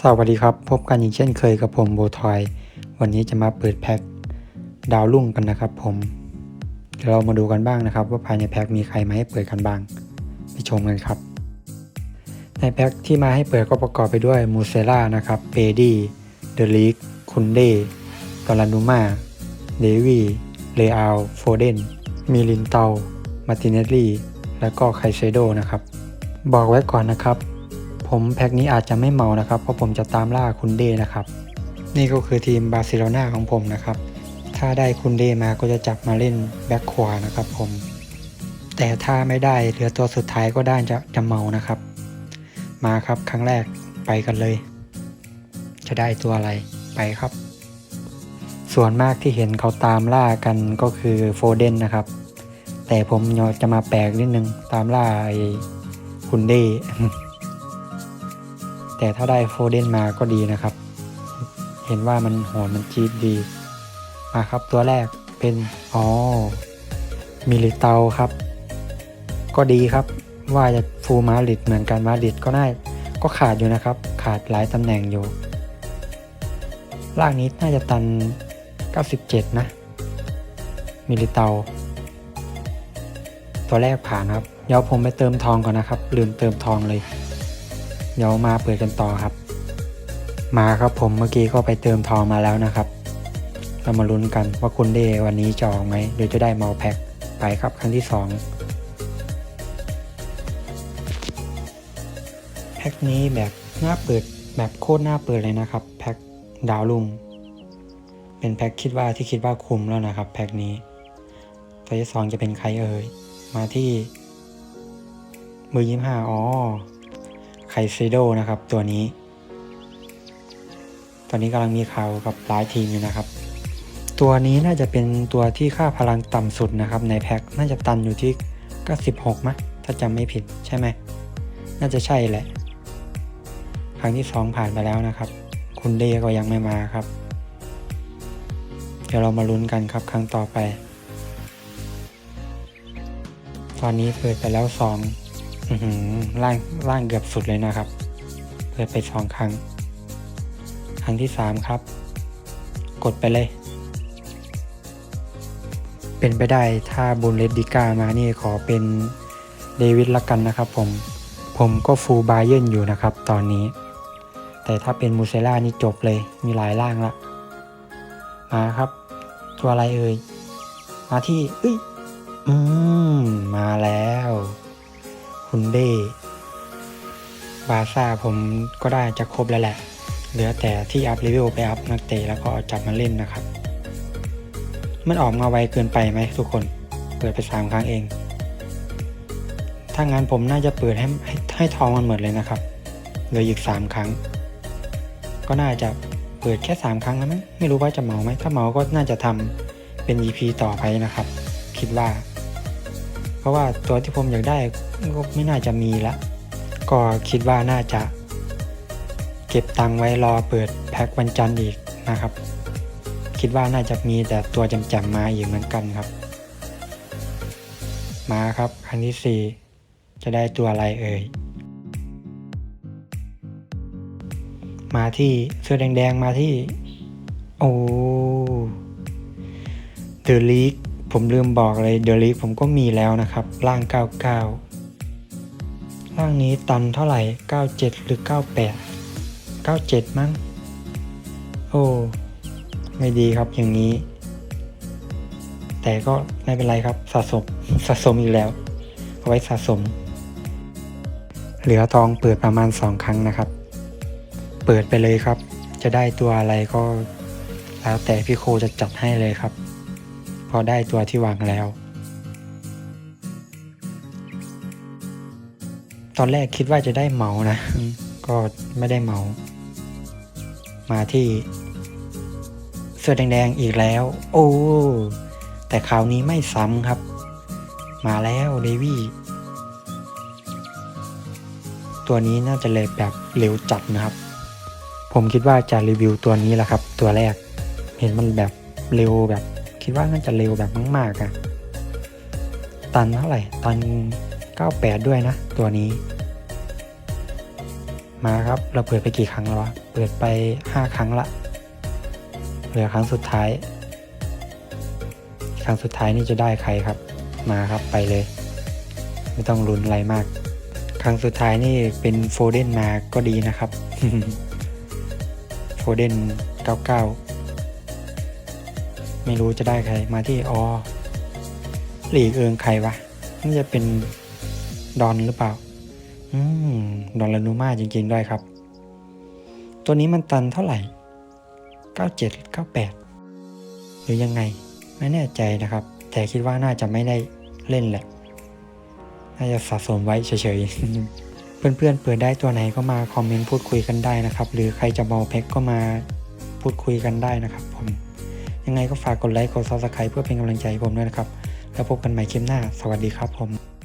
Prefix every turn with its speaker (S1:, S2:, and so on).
S1: สวัสดีครับ พบกันอย่างเช่นเคยกับผมโบทอย วันนี้จะมาเปิดแพ็คดาวรุ่งกันนะครับผม เดี๋ยวเรามาดูกันบ้างนะครับ ว่าภายในแพ็คมีใครมาให้เปิดกันบ้าง ไปชมกันครับ ในแพ็คที่มาให้เปิดก็ประกอบไปด้วยมูเซล่านะครับเปดี้เดลิกคุนเดกอลันดูมาเดวีเลอาลโฟเดนมีลินเตามาติเนลลี่ และก็ไคเซโดนะครับ บอกไว้ก่อนนะครับ ผมแพ็คนี้อาจจะไม่เมานะครับ เพราะผมจะตามล่าคุณเดนะครับ นี่ก็คือทีมบาร์เซโลนาของผมนะครับ ถ้าได้คุณเดมาก็จะจับมาเล่นแบ็คขวานะครับผม แต่ถ้าไม่ได้เหลือตัวสุดท้ายก็ได้จะจะเมานะครับ มาครับครั้งแรกไปกันเลย จะได้ตัวอะไรไปครับ ส่วนมากที่เห็นเขาตามล่ากันก็คือโฟเดนนะครับ แต่ผมจะมาแปลกนิดนึงตามล่าไอ้คุณเด แต่ถ้าได้โฟเดนมาก็ดีนะครับ เห็นว่ามันโหอนมันจี๊ดดี มาครับตัวแรกเป็น อ๋อ มิลิเตาครับ ก็ดีครับ ว่าจะฟูลมาริดเหมือนกันมาริดก็น่าก็ขาดอยู่นะครับ ขาดหลายตำแหน่งอยู่ล่างนี้น่าจะตัน 97 นะ มิลิเตา ตัวแรกผ่านครับ เดี๋ยวผมไปเติมทองก่อนนะครับ ลืมเติมทองเลย เดี๋ยวมาเปิดกันต่อครับ มาครับผมเมื่อกี้ก็ไปเติมทองมาแล้วนะครับ เรามาลุ้นกันว่าคุณเดวันนี้จะออกไหมหรือจะได้เมาแพ็คไปครับครั้งที่สองแพ็คนี้แบบหน้าเปิดแบบโคตรหน้าเปิดเลยนะครับ แพ็คดาวลุงเป็นแพ็คคิดว่าที่คิดว่าคุ้มแล้วนะครับแพ็คนี้ตัวที่สองจะเป็นใครเอ่ยมาที่มือยี่ห้าอ๋อ ซโดนะครับตัวนี้ ตอนนี้กำลังมีข่าวกับหลายทีมอยู่นะครับ ตัวนี้น่าจะเป็นตัวที่ค่าพลังต่ำสุดนะครับ ในแพ็คน่าจะตันอยู่ที่ก็16มะถ้าจำไม่ผิดใช่ไหม น่าจะใช่แหละ ครั้งที่สองผ่านไปแล้วนะครับ คุณเดก็ยังไม่มาครับ เดี๋ยวเรามาลุ้นกันครับครั้งต่อไป ตอนนี้เปิดไปแล้วสอง ล่างล่างเกือบสุดเลยนะครับเปิดไปสองครั้ง ครั้งที่สามครับ กดไปเลย เป็นไปได้ถ้าบุนเลดดิก้ามานี่ขอเป็นเดวิดละกันนะครับผม ผมก็ฟูลบาเยนอยู่นะครับตอนนี้ แต่ถ้าเป็นมูเซล่านี่จบเลยมีหลายล่างละ มาครับ ตัวอะไรเอ่ย มาที่เอ้ย คุณเด้บาซ่าผมก็ได้จะครบแล้วแหละ เหลือแต่ที่อัพเลเวลไปอัพนักเตะแล้วก็จับมาเล่นนะครับ มันออกมาไวเกินไปไหมทุกคน เปิดไปสามครั้งเอง ถ้างั้นผมน่าจะเปิดให้ให้ให้ทองมันหมดเลยนะครับ เหลืออีกสามครั้ง ก็น่าจะเปิดแค่สามครั้งแล้วมั้งไม่รู้ว่าจะเหมาไหมถ้าเหมาก็น่าจะทำเป็น EP ต่อไปนะครับ คิดว่า ราะว่าตัวที่ผมอยากได้ก็ไม่น่าจะมีละ ก็คิดว่าน่าจะ เก็บตังไว้รอเปิดแพ็ควันจันทร์อีกนะครับ คิดว่าน่าจะมีแต่ตัวจำๆมาอีกเหมือนกันครับ มาครับครั้งที่สี่จะได้ตัวอะไรเอ่ยมาที่เสื้อแดงๆมาที่ โอ้เดอะลีก ผมลืมบอกเลยเดลีกผมก็มีแล้วนะครับ ร่าง 99 ร่างนี้ตันเท่าไหร่ 97 หรือ 98 97 มั้ง โอ้ ไม่ดีครับอย่างนี้ แต่ก็ไม่เป็นไรครับสะสมสะสมอีกแล้ว เอาไว้สะสม เหลือทองเปิดประมาณ 2 ครั้งนะครับ เปิดไปเลยครับ จะได้ตัวอะไรก็ แล้วแต่พี่โคจะจัดให้เลยครับ พอได้ตัวที่วางแล้ว ตอนแรกคิดว่าจะได้เมานะ ก็ไม่ได้เมา มาที่ เสื้อแดงๆอีกแล้ว โอ้ แต่คราวนี้ไม่ซ้ำครับ มาแล้วเดวี่ตัวนี้น่าจะเลยแบบเร็วจัดนะครับ ผมคิดว่าจะรีวิวตัวนี้แหละครับ ตัวแรก เห็นมันแบบเร็วแบบ คิดว่าน่าจะเร็วแบบมากๆอะตันเท่าไหร่ ตัน 98 ด้วยนะ ตัวนี้ มาครับเราเปิดไปกี่ครั้งแล้ววะ เปิดไปห้าครั้งละ เหลือครั้งสุดท้าย ครั้งสุดท้ายนี่จะได้ใครครับ มาครับไปเลย ไม่ต้องลุ้นอะไรมาก ครั้งสุดท้ายนี่เป็นโฟเดนมาก็ดีนะครับ โฟเดน99 ไม่รู้จะได้ใครมาที่ออหลีกเอิงใครวะน่าจะเป็นดอนหรือเปล่า อืม ดอนลานูมาจริงๆด้วยครับ ตัวนี้มันตันเท่าไหร่ 97 98 หรือยังไง ไม่แน่ใจนะครับ แต่คิดว่าน่าจะไม่ได้เล่นแหละ น่าจะสะสมไว้เฉยๆ เพื่อนๆเปิดได้ตัวไหนก็มาคอมเมนต์พูดคุยกันได้นะครับ หรือใครจะเมาแพ็กก็มาพูดคุยกันได้นะครับผม ยังไงก็ฝากกดไลค์กดซับสไครป์เพื่อเป็นกำลังใจให้ผมด้วยนะครับ แล้วพบกันใหม่คลิปหน้า สวัสดีครับผม